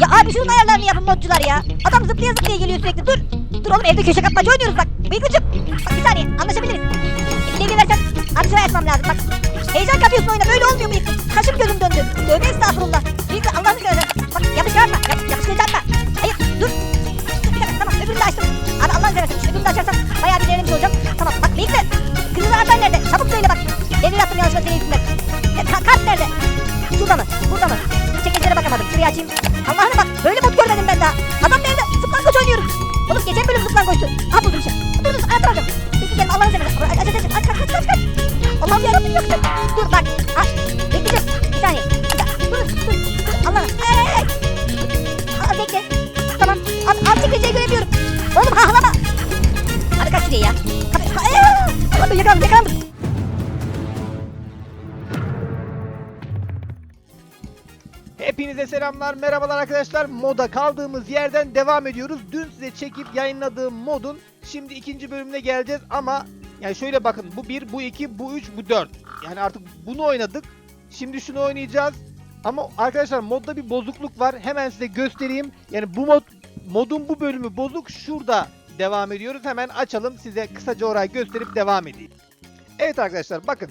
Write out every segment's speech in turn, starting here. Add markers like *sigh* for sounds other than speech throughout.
Ya abi şunun ayarlarını yapın modcular ya. Adam zıplaya zıplaya geliyor sürekli. Dur. Dur oğlum evde köşe kapmaca oynuyoruz bak. Bıyıkıcım. Bak bir saniye anlaşabiliriz. Devre versen sıra açmam lazım bak. Heyecan kapıyorsun oyuna böyle olmuyor bıyıklı. Kaşım gözüm döndü. Tövbe estağfurullah. Bıyıklı Allah'ını seversen. Bak yapıştırma. Yap, yapıştıracağım Hayır dur. Bir tamam öbürünü de açtım. Abi Allah'ını seversen öbürünü de açarsam bayağı bir denemiş olacağım. Tamam bak bıyıklı. Kırmızı anahtar nerede? Çabuk söyle bak. Devre attım yanlışlıkla senin yüzünden. Ya, ka- kart nerede? Şurada mı? Burada mı? Çekeceğe bakamadım. Şurayı açayım. Allah'ını bak. Böyle mod görmedim ben daha. Adam nerede? Zıplangoç oynuyoruz. Oğlum geçen bölüm zıplangoçtu. Ha buldum işte. Dur dur ayakta alacağım. Peki gelin Allah'ını seversen. Aç aç aç. Aç aç aç aç. Allah'ım yarabbim yok. Dur bak. Aç. Bekleyeceğim. Bir saniye. Bir dakika. Dur dur. Allah'ım. Ay. Aa, bekle. Tamam. Abi, abi çekeceği göremiyorum. Oğlum hahlama. Abi kaç şuraya ya. Ay. Allah'ım yakalandım yakalandım. Hepinize selamlar, merhabalar arkadaşlar. Moda kaldığımız yerden devam ediyoruz. Dün size çekip yayınladığım modun şimdi ikinci bölümüne geleceğiz ama yani şöyle bakın bu 1, bu 2, bu 3, bu 4. Yani artık bunu oynadık. Şimdi şunu oynayacağız. Ama arkadaşlar modda bir bozukluk var. Hemen size göstereyim. Yani bu mod modun bu bölümü bozuk. Şurada devam ediyoruz. Hemen açalım size kısaca orayı gösterip devam edeyim. Evet arkadaşlar bakın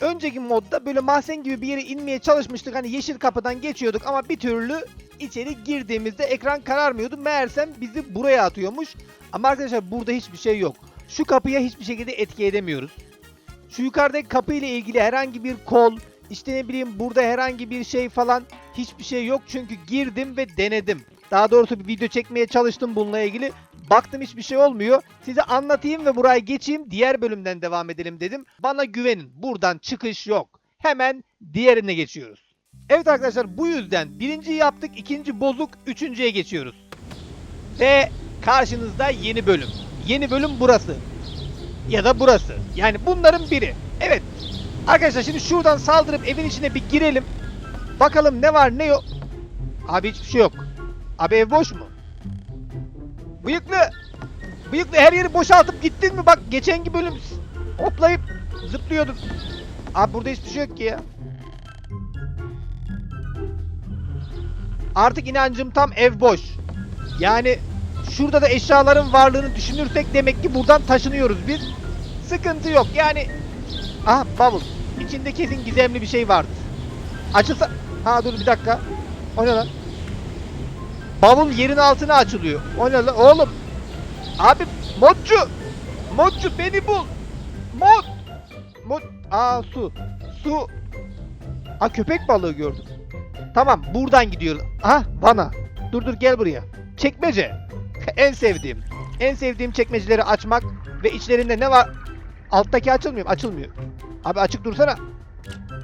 Önceki modda böyle mahzen gibi bir yere inmeye çalışmıştık. Hani yeşil kapıdan geçiyorduk ama bir türlü içeri girdiğimizde ekran kararmıyordu. Meğersem bizi buraya atıyormuş. Ama arkadaşlar burada hiçbir şey yok. Şu kapıya hiçbir şekilde etki edemiyoruz. Şu yukarıdaki kapı ile ilgili herhangi bir kol, işte ne bileyim burada herhangi bir şey falan hiçbir şey yok. Çünkü girdim ve denedim. Daha doğrusu bir video çekmeye çalıştım bununla ilgili. Baktım hiçbir şey olmuyor. Size anlatayım ve buraya geçeyim. Diğer bölümden devam edelim dedim. Bana güvenin. Buradan çıkış yok. Hemen diğerine geçiyoruz. Evet arkadaşlar bu yüzden birinciyi yaptık. ikinci bozuk. Üçüncüye geçiyoruz. Ve karşınızda yeni bölüm. Yeni bölüm burası. Ya da burası. Yani bunların biri. Evet. Arkadaşlar şimdi şuradan saldırıp evin içine bir girelim. Bakalım ne var ne yok. Abi hiçbir şey yok. Abi ev boş mu? Bıyıklı. Bıyıklı her yeri boşaltıp gittin mi? Bak geçenki bölüm hoplayıp zıplıyordun. Abi burada hiçbir şey yok ki ya. Artık inancım tam ev boş. Yani şurada da eşyaların varlığını düşünürsek demek ki buradan taşınıyoruz biz. Sıkıntı yok. Yani aha bavul. İçinde kesin gizemli bir şey vardır. Açılsa... Ha dur bir dakika. O ne lan? Bavul yerin altına açılıyor. O ne lan? Oğlum. Abi modcu. Modcu beni bul. Mod. Mod. Aa su. Su. Ha köpek balığı gördüm. Tamam buradan gidiyoruz. Aha bana. Dur dur gel buraya. Çekmece. *laughs* en sevdiğim. En sevdiğim çekmeceleri açmak ve içlerinde ne var? Alttaki açılmıyor? Açılmıyor. Abi açık dursana.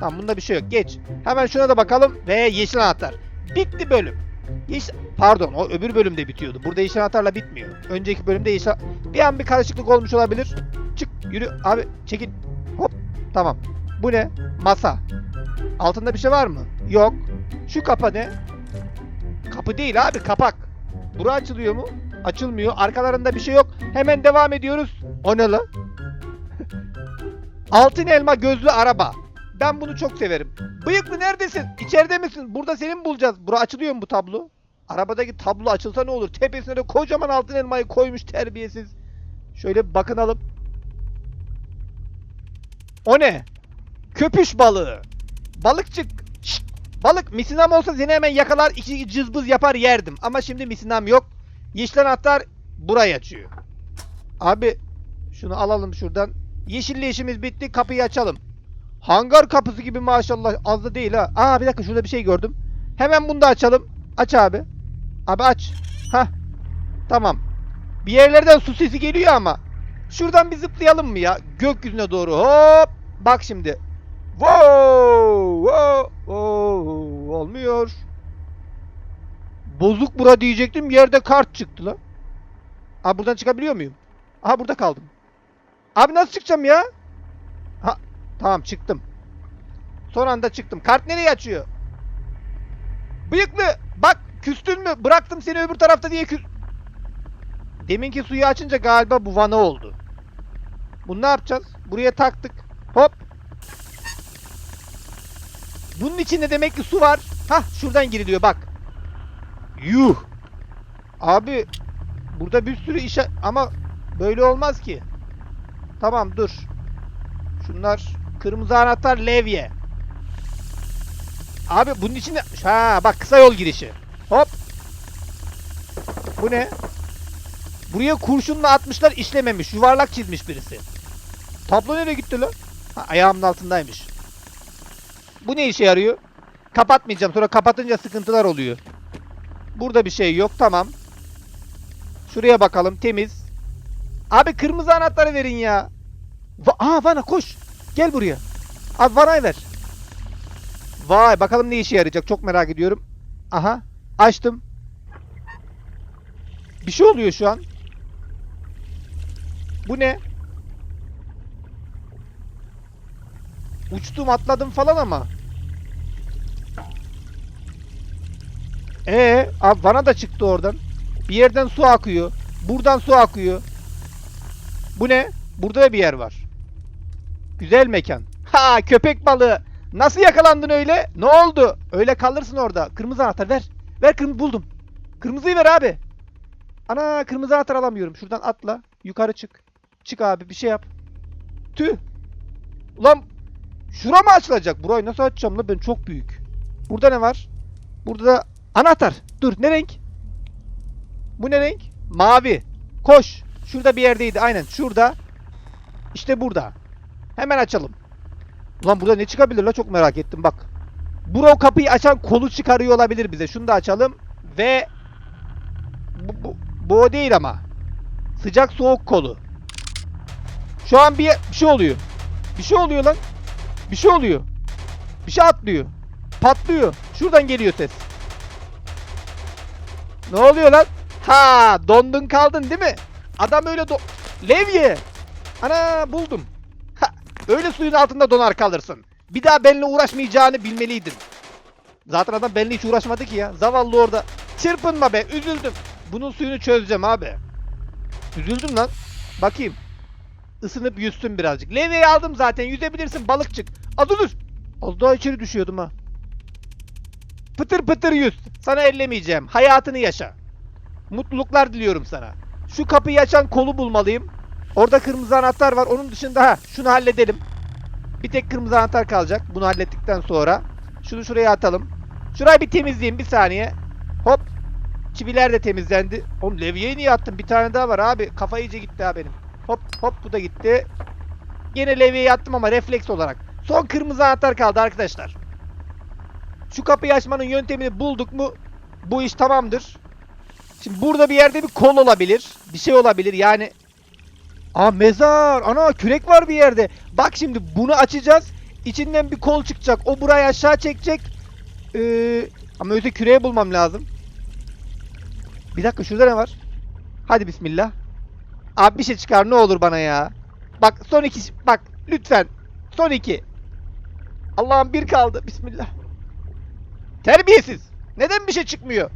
Tamam bunda bir şey yok. Geç. Hemen şuna da bakalım ve yeşil anahtar. Bitti bölüm. Yeşil... Pardon o öbür bölümde bitiyordu. Burada yeşil anahtarla bitmiyor. Önceki bölümde yeşil... Bir an bir karışıklık olmuş olabilir. Çık yürü abi çekil. Hop tamam. Bu ne? Masa. Altında bir şey var mı? Yok. Şu kapı ne? Kapı değil abi kapak. Bura açılıyor mu? Açılmıyor. Arkalarında bir şey yok. Hemen devam ediyoruz. O ne lan? *laughs* Altın elma gözlü araba. Ben bunu çok severim. Bıyıklı neredesin? İçeride misin? Burada seni mi bulacağız? Bura açılıyor mu bu tablo? Arabadaki tablo açılsa ne olur? Tepesine de kocaman altın elmayı koymuş terbiyesiz. Şöyle bir bakınalım. O ne? Köpüş balığı. Balıkçık. Şşt! Balık misinam olsa seni hemen yakalar iki cızbız yapar yerdim. Ama şimdi misinam yok. Yeşil anahtar burayı açıyor. Abi şunu alalım şuradan. Yeşille işimiz bitti. Kapıyı açalım. Hangar kapısı gibi maşallah az da değil ha. Aa bir dakika şurada bir şey gördüm. Hemen bunu da açalım. Aç abi. Abi aç. Hah. Tamam. Bir yerlerden su sesi geliyor ama. Şuradan bir zıplayalım mı ya? Gökyüzüne doğru. Hop. Bak şimdi. Wow. Wow. wow. Olmuyor. Bozuk bura diyecektim. Yerde kart çıktı lan. Abi buradan çıkabiliyor muyum? Aha burada kaldım. Abi nasıl çıkacağım ya? Tamam çıktım. Son anda çıktım. Kart nereye açıyor? Bıyıklı bak küstün mü? Bıraktım seni öbür tarafta diye küs... Deminki suyu açınca galiba bu vana oldu. Bunu ne yapacağız? Buraya taktık. Hop. Bunun içinde demek ki su var. Hah şuradan giriliyor bak. Yuh. Abi burada bir sürü işe ama böyle olmaz ki. Tamam dur. Şunlar kırmızı anahtar levye. Abi bunun içinde ha bak kısa yol girişi. Hop. Bu ne? Buraya kurşunla atmışlar işlememiş. Yuvarlak çizmiş birisi. Tablo nereye gitti lan? Ha, ayağımın altındaymış. Bu ne işe yarıyor? Kapatmayacağım. Sonra kapatınca sıkıntılar oluyor. Burada bir şey yok. Tamam. Şuraya bakalım. Temiz. Abi kırmızı anahtarı verin ya. Va Aa Vana koş. Gel buraya. Abi Vana'yı ver. Vay bakalım ne işe yarayacak. Çok merak ediyorum. Aha. Açtım. Bir şey oluyor şu an. Bu ne? Uçtum atladım falan ama. Ee, abi bana da çıktı oradan. Bir yerden su akıyor. Buradan su akıyor. Bu ne? Burada da bir yer var. Güzel mekan. Ha köpek balığı. Nasıl yakalandın öyle? Ne oldu? Öyle kalırsın orada. Kırmızı anahtar ver. Ver kırmızı buldum. Kırmızıyı ver abi. Ana kırmızı anahtar alamıyorum. Şuradan atla. Yukarı çık. Çık abi bir şey yap. Tüh. Ulan şura mı açılacak? Burayı nasıl açacağım lan ben çok büyük. Burada ne var? Burada da anahtar. Dur ne renk? Bu ne renk? Mavi. Koş. Şurada bir yerdeydi aynen şurada. İşte burada. Hemen açalım. Ulan burada ne çıkabilir la çok merak ettim bak. Bura o kapıyı açan kolu çıkarıyor olabilir bize. Şunu da açalım. Ve bu, bu, bu o değil ama. Sıcak soğuk kolu. Şu an bir, bir şey oluyor. Bir şey oluyor lan. Bir şey oluyor. Bir şey atlıyor. Patlıyor. Şuradan geliyor ses. Ne oluyor lan? Ha, dondun kaldın değil mi? Adam öyle do... Levye! Ana buldum. Öyle suyun altında donar kalırsın. Bir daha benimle uğraşmayacağını bilmeliydin. Zaten adam benimle hiç uğraşmadı ki ya. Zavallı orada. Çırpınma be, üzüldüm. Bunun suyunu çözeceğim abi. Üzüldüm lan. Bakayım. Isınıp yüzsün birazcık. Levyeyi aldım zaten. Yüzebilirsin balıkçık. Az dur. Az daha içeri düşüyordum ha. Pıtır pıtır yüz. Sana ellemeyeceğim. Hayatını yaşa. Mutluluklar diliyorum sana. Şu kapıyı açan kolu bulmalıyım. Orada kırmızı anahtar var. Onun dışında ha şunu halledelim. Bir tek kırmızı anahtar kalacak. Bunu hallettikten sonra. Şunu şuraya atalım. Şurayı bir temizleyeyim bir saniye. Hop. Çiviler de temizlendi. Oğlum levyeyi niye attın? Bir tane daha var abi. Kafa iyice gitti ha benim. Hop hop bu da gitti. Yine levyeyi attım ama refleks olarak. Son kırmızı anahtar kaldı arkadaşlar. Şu kapıyı açmanın yöntemini bulduk mu bu iş tamamdır. Şimdi burada bir yerde bir kol olabilir. Bir şey olabilir yani. Aa mezar. Ana kürek var bir yerde. Bak şimdi bunu açacağız. İçinden bir kol çıkacak. O burayı aşağı çekecek. Ee, ama öte küreği bulmam lazım. Bir dakika şurada ne var? Hadi bismillah. Abi bir şey çıkar ne olur bana ya. Bak son iki bak lütfen. Son iki. Allah'ım bir kaldı. Bismillah. Terbiyesiz. Neden bir şey çıkmıyor?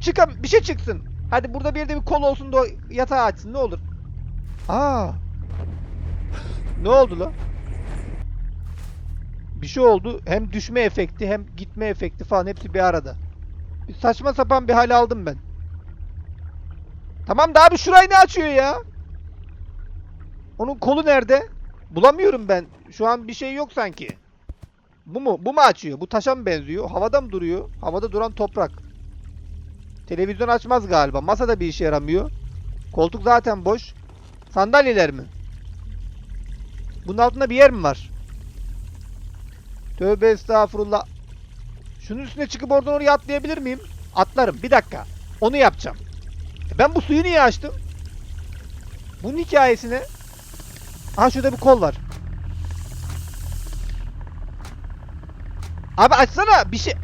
Çıkam bir şey çıksın. Hadi burada bir yerde bir kol olsun da yatağı açsın ne olur. Aa. Ne oldu lan? Bir şey oldu. Hem düşme efekti hem gitme efekti falan hepsi bir arada. Bir saçma sapan bir hal aldım ben. Tamam da abi şurayı ne açıyor ya? Onun kolu nerede? Bulamıyorum ben. Şu an bir şey yok sanki. Bu mu? Bu mu açıyor? Bu taşa mı benziyor? Havada mı duruyor? Havada duran toprak. Televizyon açmaz galiba. Masada bir işe yaramıyor. Koltuk zaten boş. Sandalyeler mi? Bunun altında bir yer mi var? Tövbe estağfurullah. Şunun üstüne çıkıp oradan oraya atlayabilir miyim? Atlarım. Bir dakika. Onu yapacağım. E Ben bu suyu niye açtım? Bunun hikayesine... Aha şurada bir kol var. Abi açsana bir şey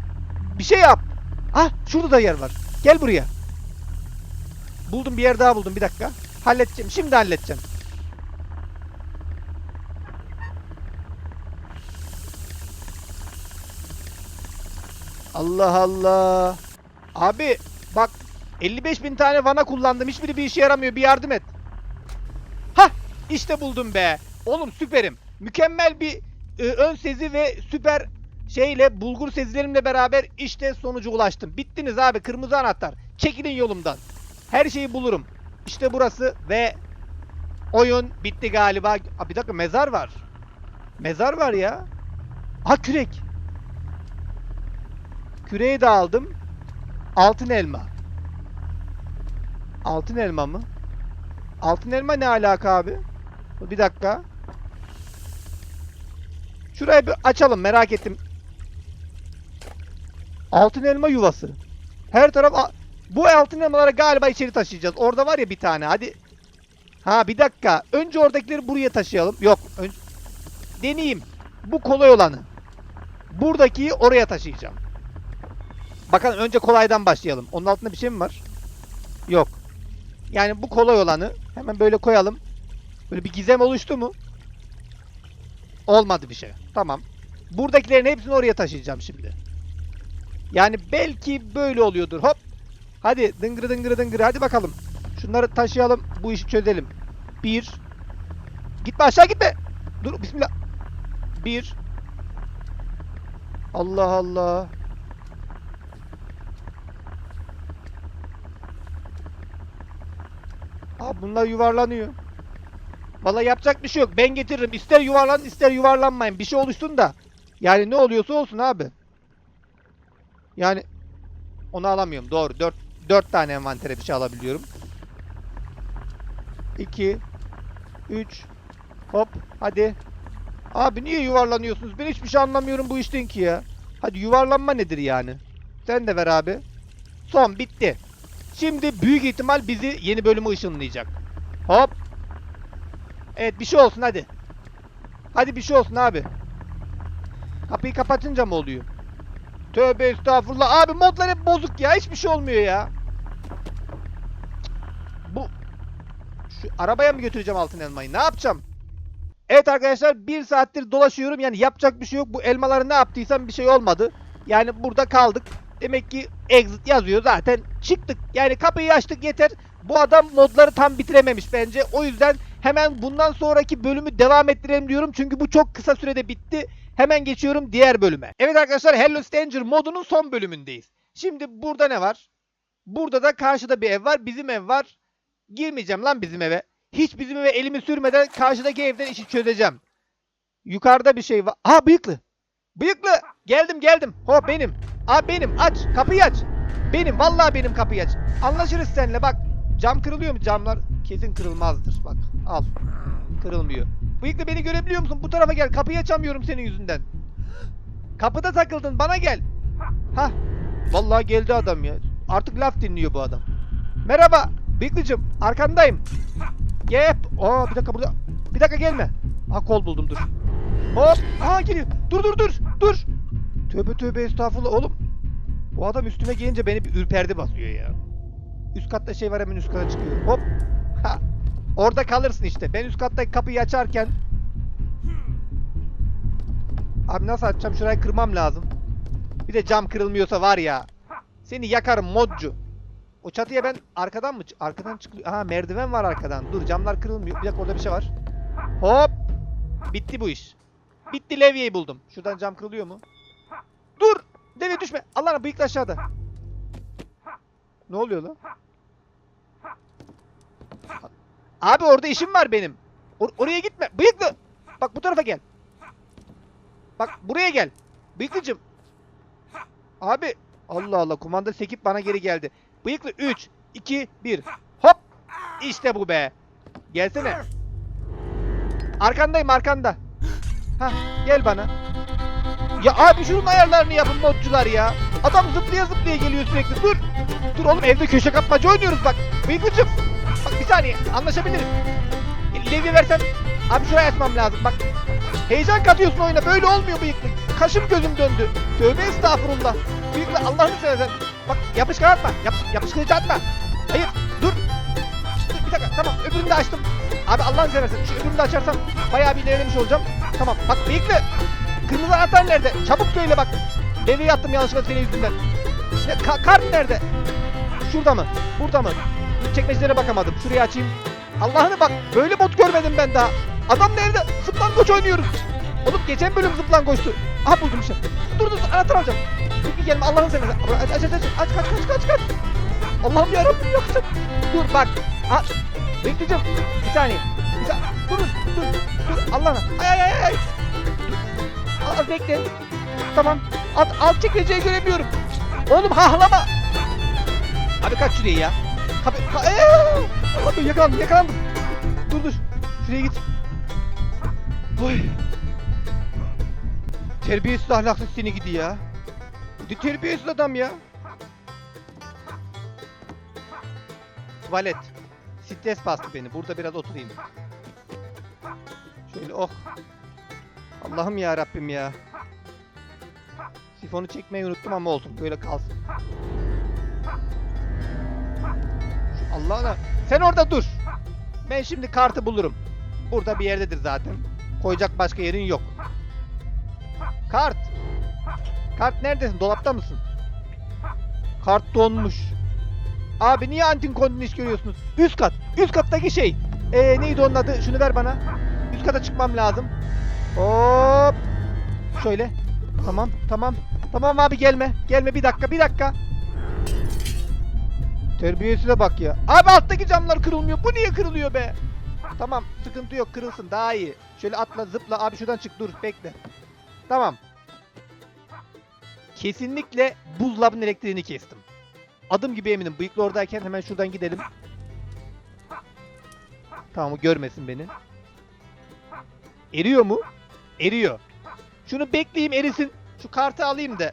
bir şey yap. Ah şurada da yer var. Gel buraya. Buldum bir yer daha buldum bir dakika. Halledeceğim. Şimdi halledeceğim. Allah Allah. Abi bak 55 bin tane vana kullandım. Hiçbiri bir işe yaramıyor. Bir yardım et. Hah işte buldum be. Oğlum süperim. Mükemmel bir e, ön sezi ve süper şeyle bulgur sezilerimle beraber işte sonuca ulaştım. Bittiniz abi kırmızı anahtar. Çekilin yolumdan. Her şeyi bulurum. İşte burası ve oyun bitti galiba. Aa, bir dakika mezar var. Mezar var ya. Ha kürek. Küreği de aldım. Altın elma. Altın elma mı? Altın elma ne alaka abi? Bir dakika. Şurayı bir açalım merak ettim. Altın elma yuvası. Her taraf bu altın elmaları galiba içeri taşıyacağız. Orada var ya bir tane. Hadi. Ha bir dakika. Önce oradakileri buraya taşıyalım. Yok. ön- Deneyeyim. Bu kolay olanı. Buradakiyi oraya taşıyacağım. Bakalım önce kolaydan başlayalım. Onun altında bir şey mi var? Yok. Yani bu kolay olanı hemen böyle koyalım. Böyle bir gizem oluştu mu? Olmadı bir şey. Tamam. Buradakilerin hepsini oraya taşıyacağım şimdi. Yani belki böyle oluyordur. Hop. Hadi dıngırı dıngırı dıngırı. Hadi bakalım. Şunları taşıyalım. Bu işi çözelim. Bir. Gitme aşağı gitme. Dur bismillah. Bir. Allah Allah. Abi bunlar yuvarlanıyor. Vallahi yapacak bir şey yok. Ben getiririm. İster yuvarlan ister yuvarlanmayın. Bir şey oluşsun da. Yani ne oluyorsa olsun abi. Yani onu alamıyorum. Doğru. 4 4 tane envantere bir şey alabiliyorum. 2 3 Hop. Hadi. Abi niye yuvarlanıyorsunuz? Ben hiçbir şey anlamıyorum bu işten ki ya. Hadi yuvarlanma nedir yani? Sen de ver abi. Son bitti. Şimdi büyük ihtimal bizi yeni bölüme ışınlayacak. Hop. Evet bir şey olsun hadi. Hadi bir şey olsun abi. Kapıyı kapatınca mı oluyor? Tövbe estağfurullah. Abi modlar hep bozuk ya. Hiçbir şey olmuyor ya. Bu şu arabaya mı götüreceğim altın elmayı? Ne yapacağım? Evet arkadaşlar bir saattir dolaşıyorum. Yani yapacak bir şey yok. Bu elmaları ne yaptıysam bir şey olmadı. Yani burada kaldık. Demek ki exit yazıyor zaten. Çıktık. Yani kapıyı açtık yeter. Bu adam modları tam bitirememiş bence. O yüzden hemen bundan sonraki bölümü devam ettirelim diyorum. Çünkü bu çok kısa sürede bitti. Hemen geçiyorum diğer bölüme. Evet arkadaşlar Hello Stranger modunun son bölümündeyiz. Şimdi burada ne var? Burada da karşıda bir ev var. Bizim ev var. Girmeyeceğim lan bizim eve. Hiç bizim eve elimi sürmeden karşıdaki evden işi çözeceğim. Yukarıda bir şey var. Aha bıyıklı. Bıyıklı. Geldim geldim. Hop benim. Abi benim. Aç. Kapıyı aç. Benim. Vallahi benim kapıyı aç. Anlaşırız seninle bak. Cam kırılıyor mu? Camlar kesin kırılmazdır. Bak al. Kırılmıyor. Bıyıklı beni görebiliyor musun? Bu tarafa gel. Kapıyı açamıyorum senin yüzünden. Kapıda takıldın. Bana gel. Hah. Vallahi geldi adam ya. Artık laf dinliyor bu adam. Merhaba. Bıyıklıcım. Arkandayım. Gel. Aa bir dakika burada. Bir dakika gelme. Ha kol buldum dur. Hop. Aha geliyor. Dur dur dur. Dur. Tövbe tövbe estağfurullah oğlum. Bu adam üstüme gelince beni bir ürperdi basıyor ya. Üst katta şey var hemen üst kata çıkıyor. Hop. Ha. Orada kalırsın işte. Ben üst kattaki kapıyı açarken Abi nasıl açacağım? Şurayı kırmam lazım. Bir de cam kırılmıyorsa var ya. Seni yakarım modcu. O çatıya ben arkadan mı? Arkadan çıkıyor. Aha merdiven var arkadan. Dur camlar kırılmıyor. Bir dakika orada bir şey var. Hop. Bitti bu iş. Bitti levyeyi buldum. Şuradan cam kırılıyor mu? Dur. Deve düşme. Allah'ına bıyıkla aşağıda. Ne oluyor lan? Abi orada işim var benim. Or- oraya gitme. Bıyıklı. Bak bu tarafa gel. Bak buraya gel. Bıyıklıcım. Abi. Allah Allah kumanda sekip bana geri geldi. Bıyıklı 3, 2, 1. Hop. İşte bu be. Gelsene. Arkandayım arkanda. Hah gel bana. Ya abi şunun ayarlarını yapın modcular ya. Adam zıplaya zıplaya geliyor sürekli. Dur. Dur oğlum evde köşe kapmaca oynuyoruz bak. Bıyıklıcım. Bak bir saniye anlaşabiliriz. E, Levye versen. Abi şuraya açmam lazım bak. Heyecan katıyorsun oyuna böyle olmuyor bıyıklı. Kaşım gözüm döndü. Tövbe estağfurullah. Bıyıklı Allah'ını seversen. Bak yapışkan atma. Yap, yapışkırıcı atma. Hayır dur. Dur bir dakika tamam öbürünü de açtım. Abi Allah'ını seversen şu öbürünü de açarsam bayağı bir ilerlemiş olacağım. Tamam bak bıyıklı. Kırmızı anahtar nerede? Çabuk söyle bak. Deveyi attım yanlışlıkla senin yüzünden. Ne, ka- kart nerede? Şurada mı? Burada mı? Çekmecelere bakamadım. Şurayı açayım. Allah'ını bak. Böyle bot görmedim ben daha. Adam nerede? Zıplangoç oynuyoruz. Oğlum geçen bölüm zıplangoçtu. Aha buldum işte. Dur dur, anahtar alacağım. Bir gelme Allah'ını seversen. Aç aç aç aç aç kaç kaç kaç kaç. Allah'ım yarabbim yakacağım. Dur bak. Ha, bekleyeceğim. Bir saniye. Bir saniye. Dur dur dur. Allah'ına. Ay ay ay ay. Al bekle. Tamam. Alt, alt çekmeceyi göremiyorum. Oğlum hahlama. Abi kaç şuraya ya. Kapı. Ka Eee! Allah'ım yakalandım yakalandım. Dur dur. Şuraya git. Oy. Terbiyesiz ahlaksız seni gidi ya. Ne terbiyesiz adam ya. Tuvalet. Stres bastı beni. Burada biraz oturayım. Şöyle oh. Allah'ım ya Rabbim ya. Sifonu çekmeyi unuttum ama olsun. Böyle kalsın. Allah'ına. Sen orada dur. Ben şimdi kartı bulurum. Burada bir yerdedir zaten. Koyacak başka yerin yok. Kart. Kart neredesin? Dolapta mısın? Kart donmuş. Abi niye antin kondini iş görüyorsunuz? Üst kat. Üst kattaki şey. Ee, neydi onun adı? Şunu ver bana. Üst kata çıkmam lazım. Hop. Şöyle. Tamam, tamam. Tamam abi gelme. Gelme bir dakika, bir dakika. Terbiyesine bak ya. Abi alttaki camlar kırılmıyor. Bu niye kırılıyor be? Tamam, sıkıntı yok. Kırılsın daha iyi. Şöyle atla, zıpla. Abi şuradan çık. Dur, bekle. Tamam. Kesinlikle buzdolabının elektriğini kestim. Adım gibi eminim. Bıyıklı oradayken hemen şuradan gidelim. Tamam görmesin beni. Eriyor mu? Eriyor. Şunu bekleyeyim erisin. Şu kartı alayım da.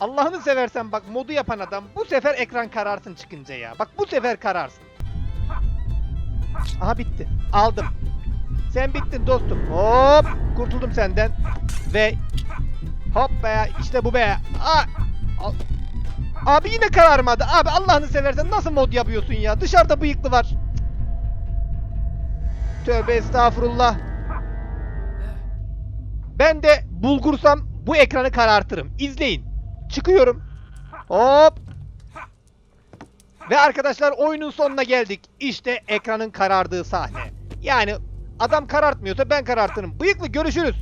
Allah'ını seversen bak modu yapan adam bu sefer ekran kararsın çıkınca ya. Bak bu sefer kararsın. Aha bitti. Aldım. Sen bittin dostum. Hop kurtuldum senden. Ve hop be işte bu be. Aa, al- Abi yine kararmadı. Abi Allah'ını seversen nasıl mod yapıyorsun ya? Dışarıda bıyıklı var. Tövbe estağfurullah. Ben de bulgursam bu ekranı karartırım. İzleyin. Çıkıyorum. Hop. Ve arkadaşlar oyunun sonuna geldik. İşte ekranın karardığı sahne. Yani adam karartmıyorsa ben karartırım. Bıyıklı görüşürüz.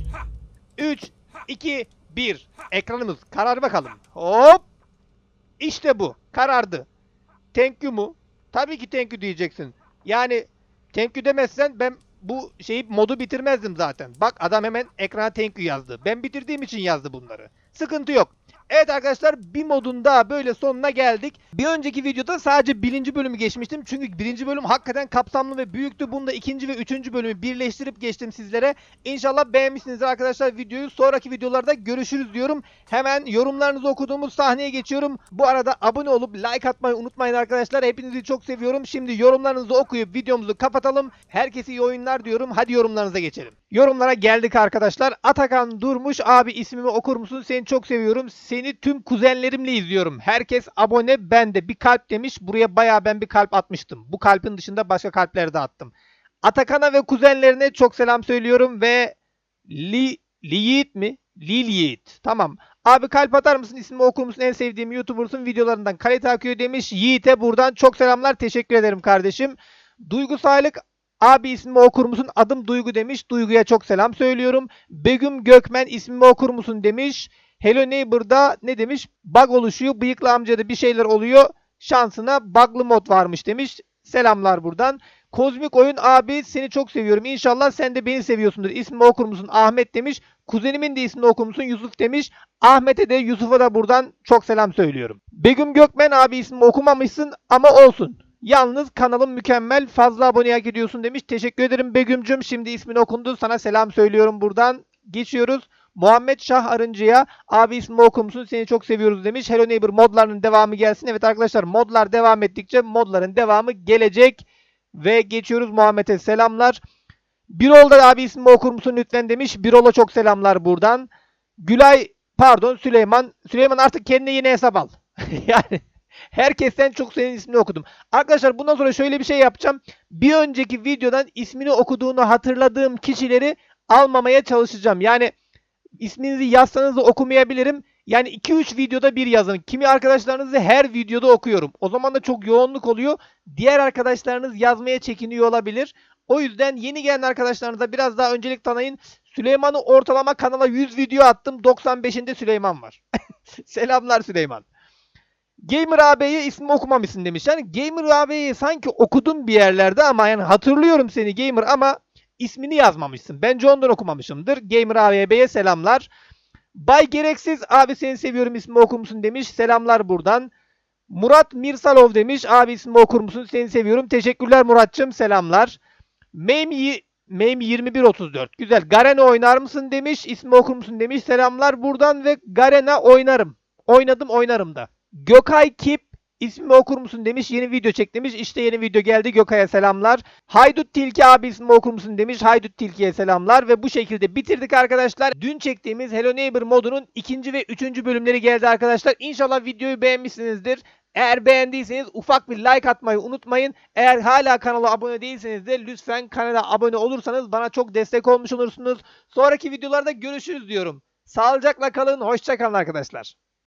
3, 2, 1. Ekranımız karar bakalım. Hop. İşte bu. Karardı. Thank you mu? Tabii ki thank you diyeceksin. Yani thank you demezsen ben bu şeyi modu bitirmezdim zaten. Bak adam hemen ekrana thank you yazdı. Ben bitirdiğim için yazdı bunları. Sıkıntı yok. Evet arkadaşlar bir modun daha böyle sonuna geldik. Bir önceki videoda sadece birinci bölümü geçmiştim. Çünkü birinci bölüm hakikaten kapsamlı ve büyüktü. Bunda ikinci ve üçüncü bölümü birleştirip geçtim sizlere. İnşallah beğenmişsinizdir arkadaşlar videoyu. Sonraki videolarda görüşürüz diyorum. Hemen yorumlarınızı okuduğumuz sahneye geçiyorum. Bu arada abone olup like atmayı unutmayın arkadaşlar. Hepinizi çok seviyorum. Şimdi yorumlarınızı okuyup videomuzu kapatalım. Herkese iyi oyunlar diyorum. Hadi yorumlarınıza geçelim. Yorumlara geldik arkadaşlar. Atakan Durmuş abi ismimi okur musun? Seni çok seviyorum. Seni tüm kuzenlerimle izliyorum. Herkes abone ben de bir kalp demiş. Buraya bayağı ben bir kalp atmıştım. Bu kalbin dışında başka kalpler de attım. Atakan'a ve kuzenlerine çok selam söylüyorum ve Li Liyiğit mi? Lil Yiğit. Tamam. Abi kalp atar mısın? İsmimi okur musun? En sevdiğim YouTuber'sın. Videolarından kalite akıyor demiş. Yiğit'e buradan çok selamlar. Teşekkür ederim kardeşim. Duygu Sağlık Abi ismimi okur musun? Adım Duygu demiş. Duygu'ya çok selam söylüyorum. Begüm Gökmen ismimi okur musun demiş. Hello Neighbor'da ne demiş? Bug oluşuyor. Bıyıklı amcada bir şeyler oluyor. Şansına bug'lı mod varmış demiş. Selamlar buradan. Kozmik Oyun abi seni çok seviyorum. İnşallah sen de beni seviyorsundur. İsmimi okur musun? Ahmet demiş. Kuzenimin de ismini okur musun? Yusuf demiş. Ahmet'e de Yusuf'a da buradan çok selam söylüyorum. Begüm Gökmen abi ismimi okumamışsın ama olsun. Yalnız kanalım mükemmel. Fazla abone hak ediyorsun demiş. Teşekkür ederim Begüm'cüm. Şimdi ismin okundu. Sana selam söylüyorum buradan. Geçiyoruz. Muhammed Şah Arıncı'ya abi ismi okur musun? Seni çok seviyoruz demiş. Hello Neighbor modlarının devamı gelsin. Evet arkadaşlar modlar devam ettikçe modların devamı gelecek. Ve geçiyoruz Muhammed'e selamlar. Birol'da abi ismi okur musun lütfen demiş. Birol'a çok selamlar buradan. Gülay pardon Süleyman. Süleyman artık kendine yeni hesap al. *laughs* yani herkesten çok senin ismini okudum. Arkadaşlar bundan sonra şöyle bir şey yapacağım. Bir önceki videodan ismini okuduğunu hatırladığım kişileri almamaya çalışacağım. Yani isminizi yazsanız da okumayabilirim. Yani 2-3 videoda bir yazın. Kimi arkadaşlarınızı her videoda okuyorum. O zaman da çok yoğunluk oluyor. Diğer arkadaşlarınız yazmaya çekiniyor olabilir. O yüzden yeni gelen arkadaşlarınıza biraz daha öncelik tanıyın. Süleyman'ı ortalama kanala 100 video attım. 95'inde Süleyman var. *laughs* Selamlar Süleyman. Gamer AB'yi ismi okumamışsın demiş. Yani Gamer AB'yi sanki okudum bir yerlerde ama yani hatırlıyorum seni Gamer ama ismini yazmamışsın. Bence ondan okumamışımdır. Gamer AB'ye selamlar. Bay Gereksiz abi seni seviyorum ismi okur musun demiş. Selamlar buradan. Murat Mirsalov demiş. Abi ismi okur musun? Seni seviyorum. Teşekkürler Muratçım. Selamlar. Meme, Meme 2134. Güzel. Garena oynar mısın demiş. İsmi okur musun demiş. Selamlar buradan ve Garena oynarım. Oynadım oynarım da. Gökay Kip ismi okur musun demiş. Yeni video çek demiş. İşte yeni video geldi. Gökay'a selamlar. Haydut Tilki abi ismi okur musun demiş. Haydut Tilki'ye selamlar. Ve bu şekilde bitirdik arkadaşlar. Dün çektiğimiz Hello Neighbor modunun ikinci ve üçüncü bölümleri geldi arkadaşlar. İnşallah videoyu beğenmişsinizdir. Eğer beğendiyseniz ufak bir like atmayı unutmayın. Eğer hala kanala abone değilseniz de lütfen kanala abone olursanız bana çok destek olmuş olursunuz. Sonraki videolarda görüşürüz diyorum. Sağlıcakla kalın. Hoşçakalın arkadaşlar.